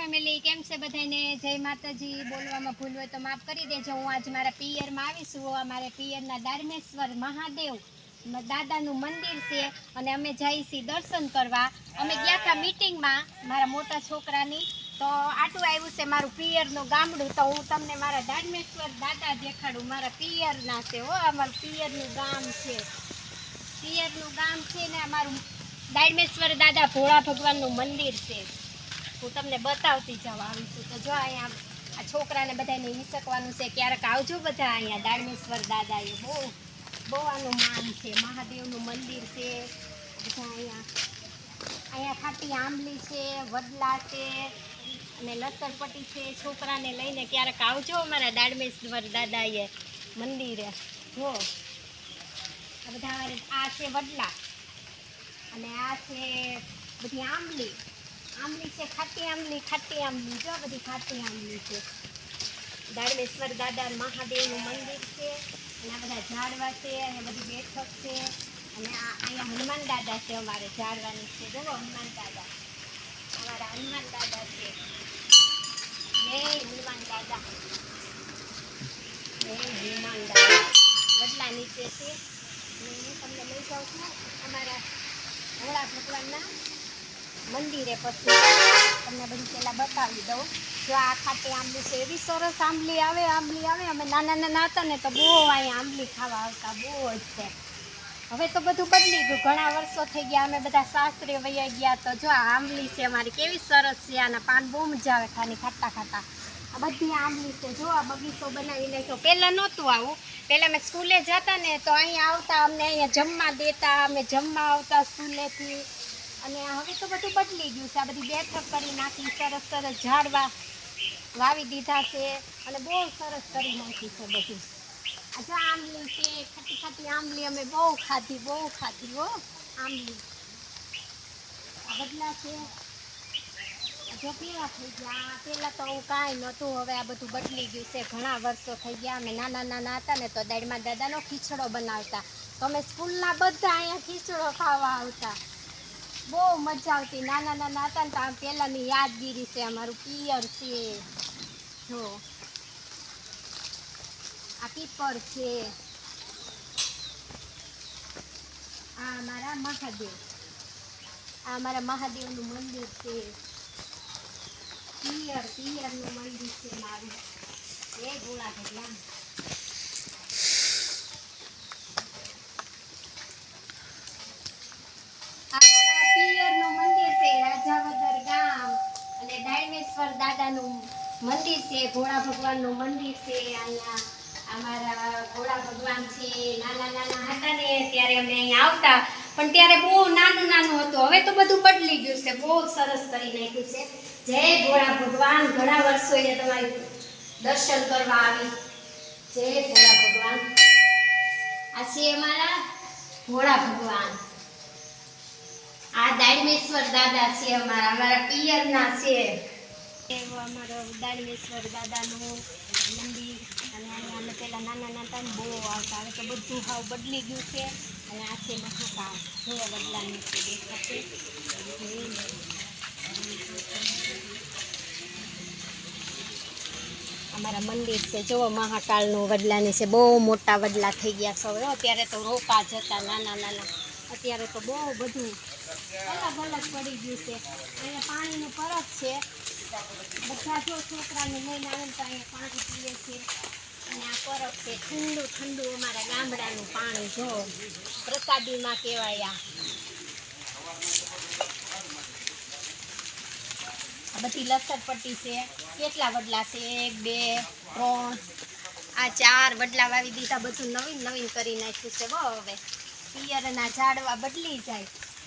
Family કેમ છે બધાને જય માતાજી, બોલવામાં ભૂલ હોય તો માફ કરી દેજો. હું આજ મારા પિયરમાં આવીશું અમારે પિયરના દારમેશ્વર મહાદેવ દાદાનું મંદિર છે અને અમે જઈએ છીએ દર્શન કરવા. અમે ગયા હતા મિટિંગમાં મારા મોટા છોકરાની. તો આટલું આવ્યું છે મારું પિયરનું ગામડું. તો હું તમને મારા દારમેશ્વર દાદા દેખાડું. મારા પિયરના છે હો અમારું પિયરનું ગામ છે. પિયરનું ગામ છે ને અમારું દાડમેશ્વર દાદા ભોળા ભગવાનનું મંદિર છે. હું તમને બતાવતી જાઉં આવીશું તો જો અહીંયા આ છોકરાને બધાને હિસકવાનું છે ક્યારેક આવજો બધા અહીંયા દાડમેશ્વર દાદાએ. બહુ બહુ આનું માન છે. મહાદેવનું મંદિર છે. બધા અહીંયા અહીંયા ખાટી આંબલી છે, વડલા છે અને લસરપટ્ટી છે. છોકરાને લઈને ક્યારેક આવજો અમારા દાડમેશ્વર દાદાએ મંદિરે. જો બધા આ છે વડલા અને આ છે બધી આંબલી. આંબલી છે, ખાટી આંબલી ખાટી આંબલી. જો બધી ખાટી આંબલી છે. દાડમેશ્વર દાદા મહાદેવનું મંદિર છે, અને આ બધા ઝાડવા છે, અને બધી બેઠક છે, અને આ અહીંયા હનુમાન દાદા છે અમારે ઝાડવાની છે. જો હનુમાન દાદા. અમારા હનુમાન દાદા છે. જય હનુમાન દાદા. જય હનુમાન દાદા. વડલા નીચે છે. હું તમને લઈ જાઉં છું. અમારા ભોળા ભગવાનના મંદિરે પછી તમને બધું પહેલાં બતાવી દઉં. જો આ ખાતે આંબલી છે, એવી સરસ આંબલી આવે આંબલી આવે. અમે નાના નાના હતા ને તો બહુ અહીંયા આંબલી ખાવા આવતા, બહુ જ છે. હવે તો બધું બદલી ગયું ઘણા વર્ષો થઈ ગયા, અમે બધા સાસરે વૈયા ગયા તો જો આ આંબલી છે અમારી, કેવી સરસ છે આના પાન, બહુ મજા આવે ખાની ખાટા ખાટા આ બધી આંબલી છે. જો આ બગીચો બનાવી નાખ્યો. પહેલાં નહોતું આવું. પહેલાં અમે સ્કૂલે જતા ને તો અહીંયા આવતા, અમને અહીંયા જમવા દેતા, અમે જમવા આવતા સ્કૂલેથી. અને હવે તો બધું બદલી ગયું છે. આ બધી બેઠક કરી નાખી, સરસ સરસ ઝાડવા વાવી દીધા છે અને બહુ સરસ કરી નાખી છે બધું. આ જો આંબલી છે, ખાટી ખાટી આંબલી અમે બહુ ખાધી બહુ ખાધી હો, આંબલી. આ બદલા છે. જો કેવા થઈ ગયા. પહેલાં તો હું કાંઈ નહોતું, હવે આ બધું બદલી ગયું છે. ઘણા વર્ષો થઈ ગયા, અમે નાના નાના હતા ને તો દાડમાં દાદાનો ખીચડો બનાવતા. તો અમે સ્કૂલના બધા અહીંયા ખીચડો ખાવા આવતા. બહુ મજા આવતી. નાના નાના હતા ને તો આમ પહેલાંની યાદગીરી છે, અમારું પિયર છે. જો. આ પીપર છે. આ અમારા મહાદેવ. આ અમારા મહાદેવનું મંદિર છે. પિયર, પિયરનું મંદિર છે મારું. એ ગોળા ભગવાન આ મારા પિયરનું મંદિર છે રાજાવદર ગામ અને દાયમેશ્વર દાદાનું મંદિર છે, ભોળા ભગવાનનું મંદિર છે અહીંયા અમારા ભોળા ભગવાન છે, નાના નાના હતા ને ત્યારે અમે અહીંયા આવતા. પણ ત્યારે બહુ નાનું નાનું હતું. હવે તો બધું બદલી ગયું છે. બહુ સરસ કરી નાખ્યું છે. જય ભોળા ભગવાન. ઘણા વર્ષો વર્ષોએ તમારી દર્શન કરવા આવી. જય ભોળા ભગવાન. આ છે અમારા ભોળા ભગવાન. આ દાડમેશ્વર દાદા છે અમારા. અમારા પિયરના છે. એવો અમારો દાડમેશ્વર દાદાનું મંદિર, અને અહીંયા અમે પહેલાં નાના નાના બહુ આવતા. હવે તો બધું હાવ બદલી ગયું છે. અને આ છે મહાકાળ જો બદલાની છે, દેખાશે. અમારા મંદિર છે. જો મહાકાળનું વડલાની છે. બહુ મોટા વડલા થઈ ગયા છે હવે. અત્યારે તો રોપા જતા નાના નાના. અત્યારે તો બહુ બધું અલગ અલગ પડી ગયું છે. અહીંયા પાણીનું ફરક છે. બધા છોકરાને લઈને આવે અહીંયા પાણી પીએ છીએ. અને આ પરબ છે ઠંડુ ઠંડુ અમારા ગામડાનું પાણી, જો પ્રસાદીમાં કહેવાય આ. બધી લસરપટ્ટી છે, કેટલા વડલા છે? એક, બે, ત્રણ. આ ચાર વડલા વાવી દીધા, બધું નવીન નવીન કરી નાખ્યું છે બહુ હવે. પિયરના ઝાડવા બદલી જાય.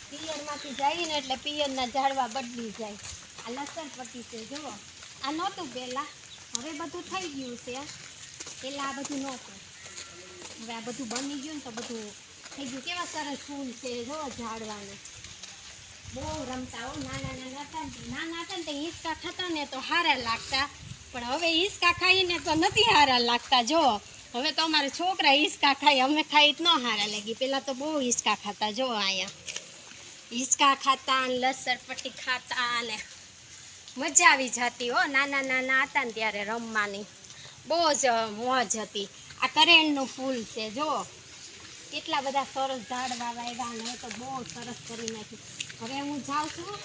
પિયરમાંથી જઈએ ને એટલે પિયરના ઝાડવા બદલી જાય. આ લસણપટ્ટી છે, જુઓ. આ નહોતું પહેલાં. હવે બધું થઈ ગયું છે. પહેલાં આ બધું નહોતું. હવે આ બધું બની ગયું ને તો બધું થઈ ગયું. કેવા સરસ ફૂલ છે જો ઝાડવાનું. બહુ રમતા હો, નાના નાના હતા નાના હતા ને તો હિંચકા ખાતા ને તો સારા લાગતા. પણ હવે હિંચકા ખાઈને તો નથી સારા લાગતા, જુઓ. હવે તો અમારે છોકરા હિંચકા ખાય, અમે ખાઈ ન સારા લાગી. પહેલાં તો બહુ હિંચકા ખાતા જો અહીંયા. હિંચકા ખાતા ને લસણ પટ્ટી ખાતા ને. મજા આવી જતી હો. નાના નાના હતા ને ત્યારે રમવાની. બહુ જ મોજ હતી. આ કરેણનું ફૂલ છે જો કેટલા બધા સરસ ઝાડવા વાવ્યા ને તો બહુ સરસ કરી નાખ્યું હવે હું જાઉં છું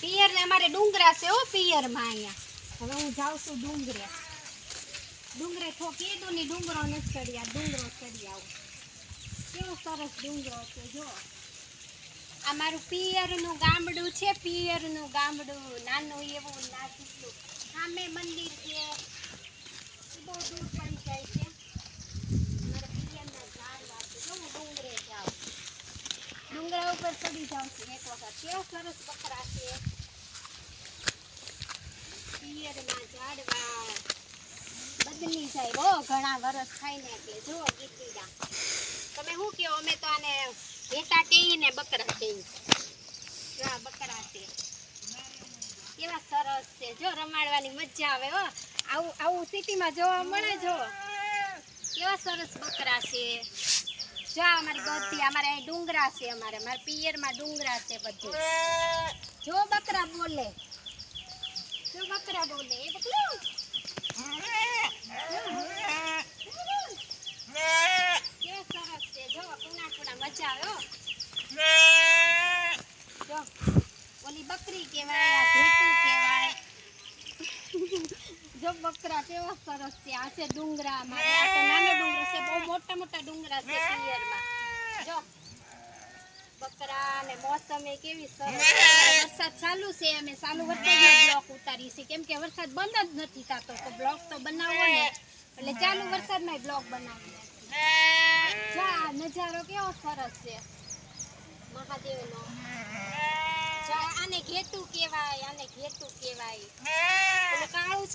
પિયર ને અમારે ડુંગરા છે, હો, પિયરમાં અહીંયા. હવે હું જાઉં છું ડુંગરે. ડુંગરે થો કીધું ની, ડુંગરો નથી ચડ્યા, ડુંગરો ચડી આવું. કેવો સરસ ડુંગરો છે જો આ મારું પિયરનું ગામડું છે, પિયરનું ગામડું. નાનું એવું નાખીશું સામે મંદિર છે. બહુ દૂર પડી જાય છે. મારા પિયરના ઝાડવા છે જો હું ડુંગરે જાઉં. ડુંગરા ઉપર ચડી જાઉં છું એક વખત. કેવો સરસ બકરા છે. પિયરના ઝાડવા બદલી જાય. બહુ ઘણા વરસ થાય ને એટલે જુઓ ગીતીડા તમે શું કહો? અમે તો આને ભેટા કહીએ ને બકરા કહીએ હા બકરા છે. કેવા સરસ છે. જો રમાડવાની મજા આવે હો. આવું આવું સિટીમાં જોવા મળે જો. કેવા સરસ બકરા છે. જો અમારી બધી, અમારે અહીં ડુંગરા છે અમારે. મારા પિયરમાં ડુંગરા છે બધું. જો બકરા બોલે. જો બકરા બોલે. એ બકરું કેવા સરસ છે જો કુણા કુણા મજા આવે હો જો ઓલી બકરી કહેવાય જો સરસ છે. વરસાદ ચાલુ છે અમે ચાલુ બ્લોક ઉતારી છે કેમ વરસાદ બંધ જ નથી થતો તો બ્લોક તો બનાવવો ને એટલે ચાલુ વરસાદમાં બ્લોક બનાવી જા નજારો કેવો સરસ છે. મહાદેવ નો આને ઘેટું કેવાય આને ઘેટું કેવાય કાળું છે